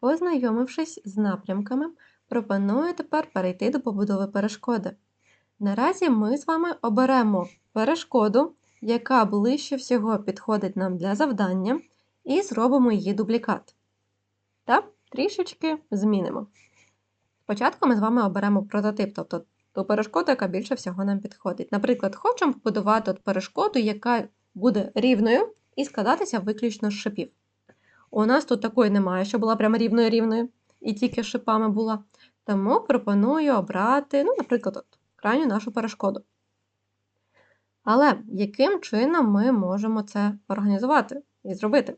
Познайомившись з напрямками, пропоную тепер перейти до побудови перешкоди. Наразі ми з вами оберемо перешкоду, яка ближче всього підходить нам для завдання, і зробимо її дублікат. Та трішечки змінимо. Спочатку ми з вами оберемо прототип, тобто ту перешкоду, яка більше всього нам підходить. Наприклад, хочемо побудувати от перешкоду, яка буде рівною і складатися виключно з шипів. У нас тут такої немає, що була прямо рівною-рівною і тільки шипами була. Тому пропоную обрати, ну, наприклад, от, крайню нашу перешкоду. Але яким чином ми можемо це організувати і зробити?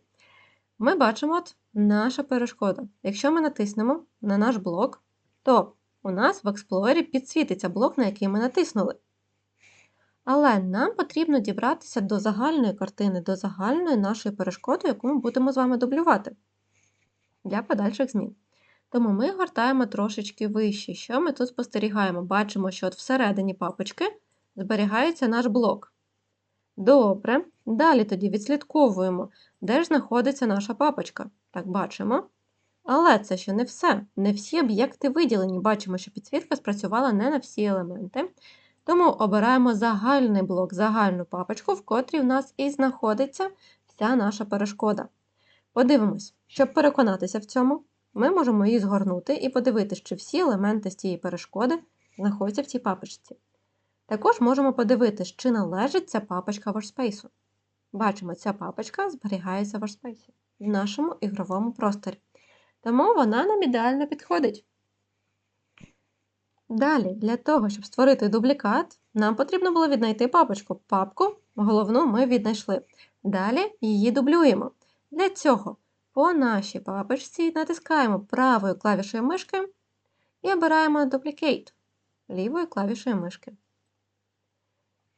Ми бачимо от наша перешкода. Якщо ми натиснемо на наш блок, то у нас в Explorer підсвітиться блок, на який ми натиснули. Але нам потрібно дібратися до загальної картини, до загальної нашої перешкоди, яку ми будемо з вами дублювати для подальших змін. Тому ми гортаємо трошечки вище. Що ми тут спостерігаємо? Бачимо, що от всередині папочки зберігається наш блок. Добре. Далі тоді відслідковуємо, де ж знаходиться наша папочка. Так, бачимо. Але це ще не все. Не всі об'єкти виділені. Бачимо, що підсвітка спрацювала не на всі елементи. Тому обираємо загальний блок, загальну папочку, в котрій в нас і знаходиться вся наша перешкода. Подивимось, щоб переконатися в цьому, ми можемо її згорнути і подивитися, чи всі елементи з цієї перешкоди знаходяться в цій папочці. Також можемо подивитися, чи належить ця папочка Workspace. Бачимо, ця папочка зберігається в Workspace в нашому ігровому просторі. Тому вона нам ідеально підходить. Далі, для того, щоб створити дублікат, нам потрібно було віднайти папочку. Папку головну ми віднайшли. Далі її дублюємо. Для цього по нашій папочці натискаємо правою клавішою мишки і обираємо Duplicate лівою клавішою мишки.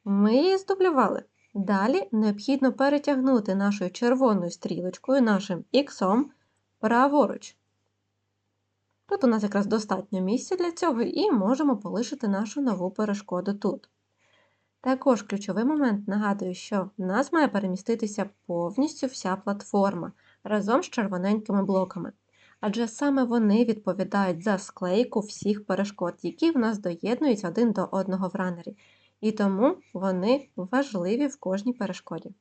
Ми її здублювали. Далі необхідно перетягнути нашою червоною стрілочкою, нашим X праворуч. Тут у нас якраз достатньо місця для цього і можемо полишити нашу нову перешкоду тут. Також ключовий момент нагадую, що в нас має переміститися повністю вся платформа разом з червоненькими блоками. Адже саме вони відповідають за склейку всіх перешкод, які в нас доєднують один до одного в ранері. І тому вони важливі в кожній перешкоді.